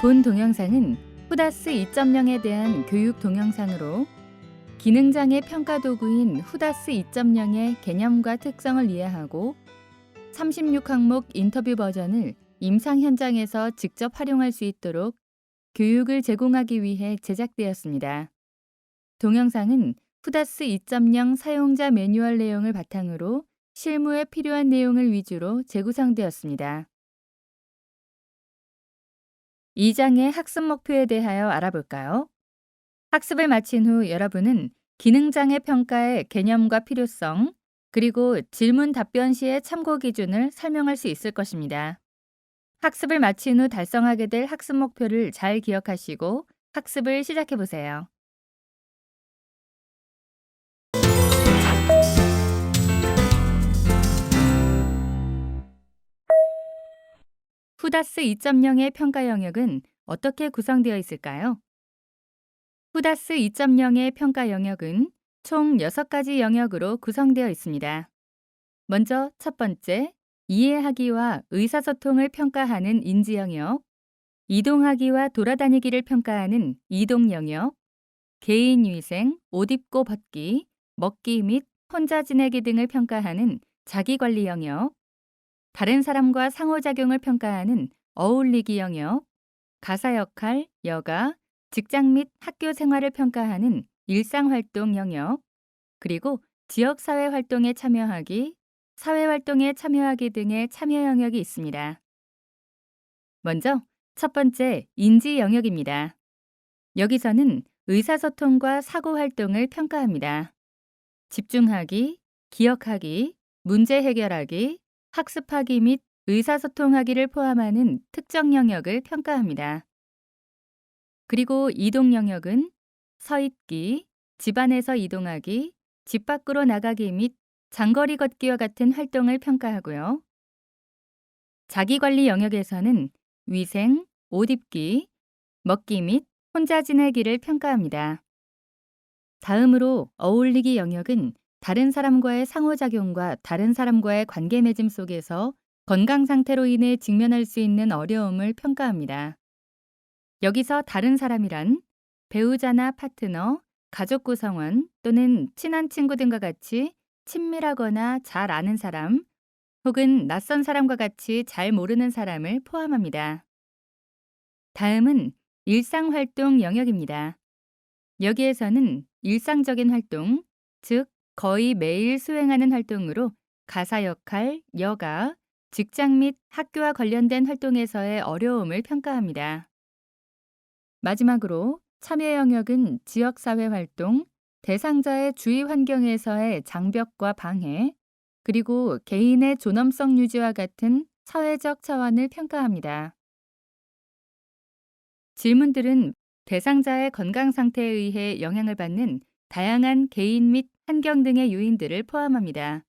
본 동영상은 후다스 2.0에 대한 교육 동영상으로 기능장애 평가 도구인 후다스 2.0의 개념과 특성을 이해하고 36항목 인터뷰 버전을 임상 현장에서 직접 활용할 수 있도록 교육을 제공하기 위해 제작되었습니다. 동영상은 후다스 2.0 사용자 매뉴얼 내용을 바탕으로 실무에 필요한 내용을 위주로 재구성되었습니다. 2장의 학습 목표에 대하여 알아볼까요? 학습을 마친 후 여러분은 기능장애 평가의 개념과 필요성, 그리고 질문 답변 시의 참고 기준을 설명할 수 있을 것입니다. 학습을 마친 후 달성하게 될 학습 목표를 잘 기억하시고 학습을 시작해 보세요. 후다스 2.0의 평가 영역은 어떻게 구성되어 있을까요? 후다스 2.0의 평가 영역은 총 6가지 영역으로 구성되어 있습니다. 먼저 첫 번째, 이해하기와 의사소통을 평가하는 인지 영역, 이동하기와 돌아다니기를 평가하는 이동 영역, 개인 위생, 옷 입고 벗기, 먹기 및 혼자 지내기 등을 평가하는 자기관리 영역, 다른 사람과 상호작용을 평가하는 어울리기 영역, 가사 역할, 여가, 직장 및 학교 생활을 평가하는 일상활동 영역, 그리고 지역사회 활동에 참여하기, 사회활동에 참여하기 등의 참여 영역이 있습니다. 먼저 첫 번째 인지 영역입니다. 여기서는 의사소통과 사고활동을 평가합니다. 집중하기, 기억하기, 문제 해결하기, 학습하기 및 의사소통하기를 포함하는 특정 영역을 평가합니다. 그리고 이동 영역은 서 있기, 집안에서 이동하기, 집 밖으로 나가기 및 장거리 걷기와 같은 활동을 평가하고요. 자기관리 영역에서는 위생, 옷 입기, 먹기 및 혼자 지내기를 평가합니다. 다음으로 어울리기 영역은 다른 사람과의 상호작용과 다른 사람과의 관계 맺음 속에서 건강 상태로 인해 직면할 수 있는 어려움을 평가합니다. 여기서 다른 사람이란 배우자나 파트너, 가족 구성원 또는 친한 친구 등과 같이 친밀하거나 잘 아는 사람 혹은 낯선 사람과 같이 잘 모르는 사람을 포함합니다. 다음은 일상 활동 영역입니다. 여기에서는 일상적인 활동, 즉 거의 매일 수행하는 활동으로 가사 역할, 여가, 직장 및 학교와 관련된 활동에서의 어려움을 평가합니다. 마지막으로 참여 영역은 지역사회 활동, 대상자의 주위 환경에서의 장벽과 방해, 그리고 개인의 존엄성 유지와 같은 사회적 차원을 평가합니다. 질문들은 대상자의 건강 상태에 의해 영향을 받는 다양한 개인 및 환경 등의 요인들을 포함합니다.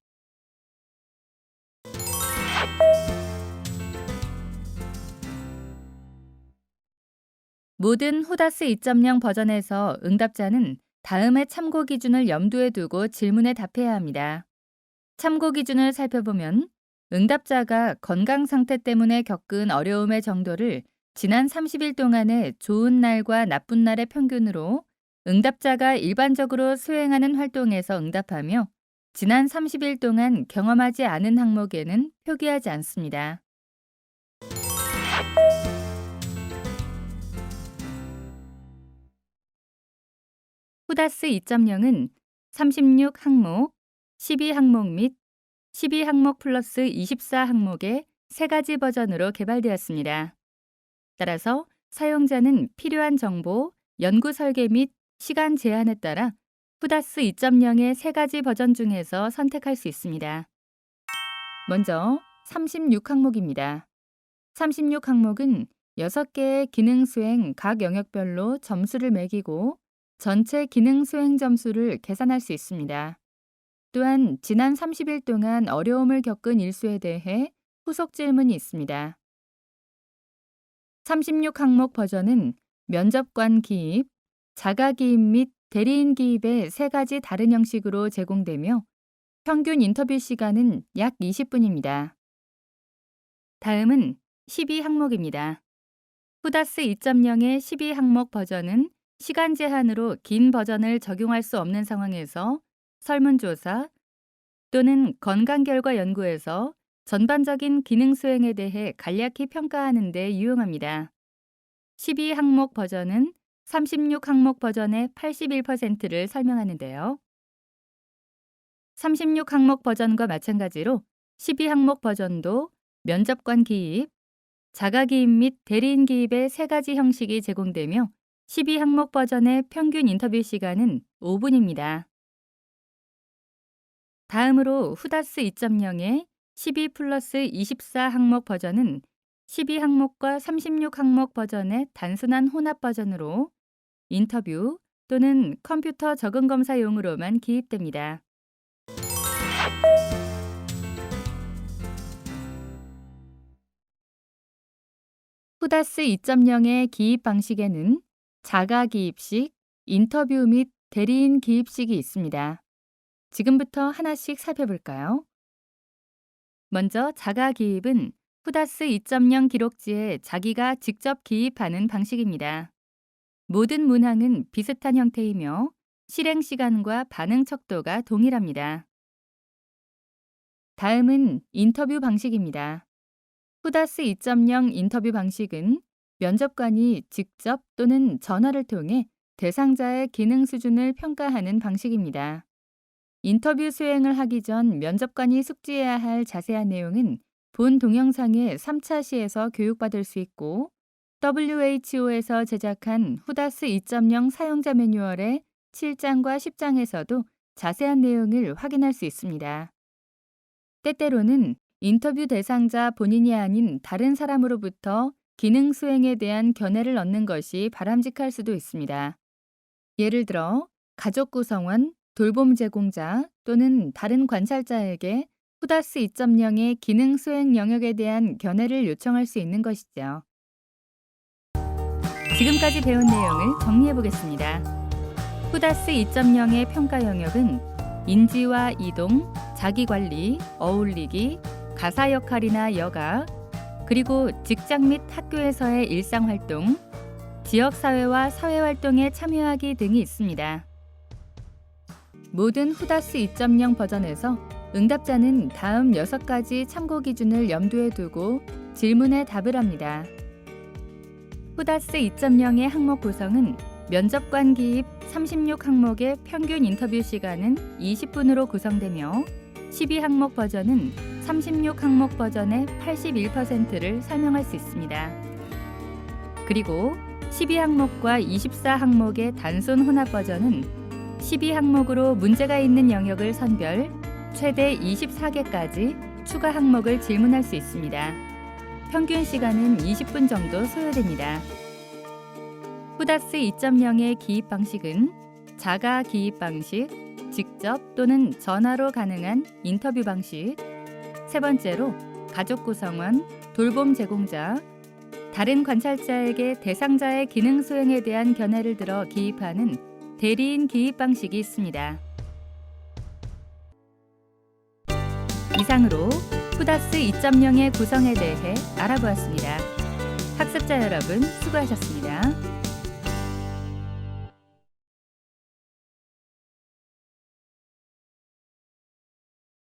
모든 후다스 2.0 버전에서 응답자는 다음의 참고 기준을 염두에 두고 질문에 답해야 합니다. 참고 기준을 살펴보면 응답자가 건강 상태 때문에 겪은 어려움의 정도를 지난 30일 동안의 좋은 날과 나쁜 날의 평균으로 응답자가 일반적으로 수행하는 활동에서 응답하며 지난 30일 동안 경험하지 않은 항목에는 표기하지 않습니다. 후다스 2.0은 36 항목, 12 항목 및 12 항목 플러스 24 항목의 세 가지 버전으로 개발되었습니다. 따라서 사용자는 필요한 정보, 연구 설계 및 시간 제한에 따라 후다스 2.0의 세 가지 버전 중에서 선택할 수 있습니다. 먼저 36항목입니다. 36항목은 6개의 기능 수행 각 영역별로 점수를 매기고 전체 기능 수행 점수를 계산할 수 있습니다. 또한 지난 30일 동안 어려움을 겪은 일수에 대해 후속 질문이 있습니다. 36항목 버전은 면접관 기입, 자가 기입 및 대리인 기입의 세 가지 다른 형식으로 제공되며 평균 인터뷰 시간은 약 20분입니다. 다음은 12항목입니다. 후다스 2.0의 12항목 버전은 시간 제한으로 긴 버전을 적용할 수 없는 상황에서 설문조사 또는 건강 결과 연구에서 전반적인 기능 수행에 대해 간략히 평가하는 데 유용합니다. 12항목 버전은 36항목 버전의 81%를 설명하는데요. 36항목 버전과 마찬가지로 12항목 버전도 면접관 기입, 자가 기입 및 대리인 기입의 세 가지 형식이 제공되며 12항목 버전의 평균 인터뷰 시간은 5분입니다. 다음으로 후다스 2.0의 12 플러스 24 항목 버전은 12항목과 36항목 버전의 단순한 혼합 버전으로 인터뷰 또는 컴퓨터 적응 검사용으로만 기입됩니다. 후다스 2.0의 기입 방식에는 자가 기입식, 인터뷰 및 대리인 기입식이 있습니다. 지금부터 하나씩 살펴볼까요? 먼저 자가 기입은 후다스 2.0 기록지에 자기가 직접 기입하는 방식입니다. 모든 문항은 비슷한 형태이며 실행 시간과 반응 척도가 동일합니다. 다음은 인터뷰 방식입니다. 후다스 2.0 인터뷰 방식은 면접관이 직접 또는 전화를 통해 대상자의 기능 수준을 평가하는 방식입니다. 인터뷰 수행을 하기 전 면접관이 숙지해야 할 자세한 내용은 본 동영상의 3차 시에서 교육받을 수 있고 WHO에서 제작한 후다스 2.0 사용자 매뉴얼의 7장과 10장에서도 자세한 내용을 확인할 수 있습니다. 때때로는 인터뷰 대상자 본인이 아닌 다른 사람으로부터 기능 수행에 대한 견해를 얻는 것이 바람직할 수도 있습니다. 예를 들어 가족 구성원, 돌봄 제공자 또는 다른 관찰자에게 후다스 2.0의 기능 수행 영역에 대한 견해를 요청할 수 있는 것이죠. 지금까지 배운 내용을 정리해 보겠습니다. 후다스 2.0의 평가 영역은 인지와 이동, 자기관리, 어울리기, 가사 역할이나 여가, 그리고 직장 및 학교에서의 일상활동, 지역사회와 사회활동에 참여하기 등이 있습니다. 모든 후다스 2.0 버전에서 응답자는 다음 6가지 참고 기준을 염두에 두고 질문에 답을 합니다. 후다스 2.0의 항목 구성은 면접관 기입 36 항목의 평균 인터뷰 시간은 20분으로 구성되며 12 항목 버전은 36 항목 버전의 81%를 설명할 수 있습니다. 그리고 12 항목과 24 항목의 단순 혼합 버전은 12 항목으로 문제가 있는 영역을 선별, 최대 24개까지 추가 항목을 질문할 수 있습니다. 평균 시간은 20분 정도 소요됩니다. 후다스 2.0의 기입 방식은 자가 기입 방식, 직접 또는 전화로 가능한 인터뷰 방식, 세 번째로 가족 구성원, 돌봄 제공자, 다른 관찰자에게 대상자의 기능 수행에 대한 견해를 들어 기입하는 대리인 기입 방식이 있습니다. 이상으로 후다스 2.0의 구성에 대해 알아보았습니다. 학습자 여러분 수고하셨습니다.